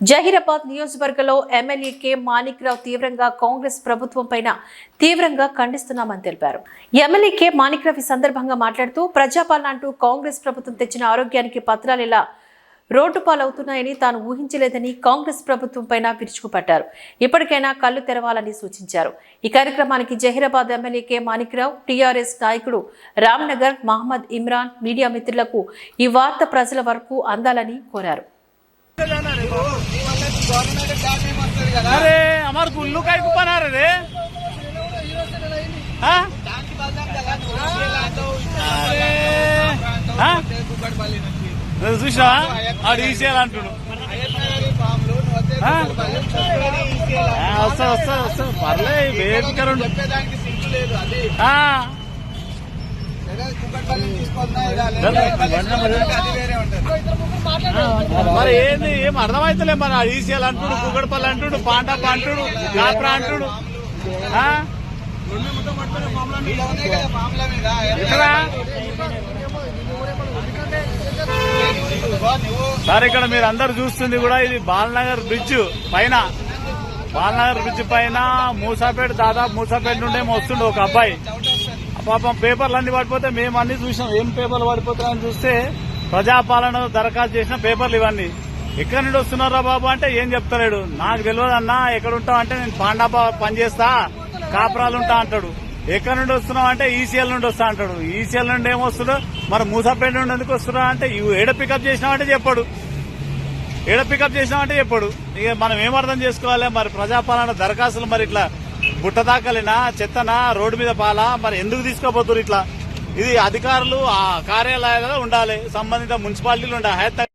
జహీరాబాద్ నియోజకవర్గంలో MLA K. Manikrao తీవ్రంగా కాంగ్రెస్ ప్రభుత్వం పైన తీవ్రంగా ఖండిస్తున్నామని తెలిపారు. MLA K. మాణిక్రావు ఈ సందర్భంగా మాట్లాడుతూ ప్రజాపాలన అంటూ కాంగ్రెస్ ప్రభుత్వం తెచ్చిన ఆరోగ్యానికి పత్రాలు ఇలా రోడ్డు పాలవుతున్నాయని తాను ఊహించలేదని కాంగ్రెస్ ప్రభుత్వం పైన విరుచుకుపడ్డారు ఇప్పటికైనా కళ్ళు తెరవాలని సూచించారు. ఈ కార్యక్రమానికి Zaheerabad MLA K. Manikrao TRS నాయకుడు రామ్నగర్ మహమ్మద్ ఇమ్రాన్ మీడియా మిత్రులకు ఈ వార్త ప్రజల వరకు అందాలని కోరారు. अरे हमारे गुल्लू का ही बना रहे रे हाँ? अरे हाँ? నువ్వు చూసావా ఆడు ఈసేయాలి అంటుడు ఆ? ఆ, వస్తా వస్తా వస్తా పర్లే వేదికరుండు చెప్పేదానికి మరి ఏంది? ఏం అర్థమైతలే మరి ఈసీఎల్ అంటుడు కుగడపల్లి అంటుడు పాండప్ప అంటుడు కాప్రా అంటుడు. సరే సార్ ఇక్కడ మీరు అందరు చూస్తుంది కూడా ఇది బాలనగర్ బ్రిడ్జ్ పైన. బాలనగర్ బ్రిడ్జ్ పైన మూసాపేట దాదాపు మూసాపేట నుండే వస్తుండే ఒక అబ్బాయి. పాపం పేపర్లు అన్ని పడిపోతే మేము అన్ని చూసాం ఏం పేపర్లు పడిపోతాయని చూస్తే ప్రజాపాలన దరఖాస్తు చేసిన పేపర్లు ఇవన్నీ. ఎక్కడి నుండి వస్తున్నారా బాబు అంటే ఏం చెప్తలేడు. నాకు తెలియదు అన్నా ఎక్కడ ఉంటావు అంటే నేను పాండా పనిచేస్తా కాపురాలు ఉంటా అంటాడు. ఎక్కడి నుండి వస్తున్నావు అంటే ఈసీఎల్ నుండి వస్తా అంటాడు. ఈసీఎల్ నుండి ఏమొస్తాడు మరి మూసాపేట నుండి ఎందుకు వస్తున్నా అంటే ఇవి ఏడ పికప్ చేసినావంటే చెప్పాడు. ఏడ పికప్ చేసినామంటే చెప్పాడు. ఇక మనం ఏం అర్థం చేసుకోవాలి? మరి ప్రజాపాలన దరఖాస్తులు మరి ఇట్లా బుట్టదాకలినా చెత్తనా రోడ్డు మీద పాలా? మరి ఎందుకు తీసుకోబోతున్నారు ఇట్లా? ఇది అధికారులు ఆ కార్యాలయాలలో ఉండాలి. సంబంధిత మున్సిపాలిటీలు ఉండాలి.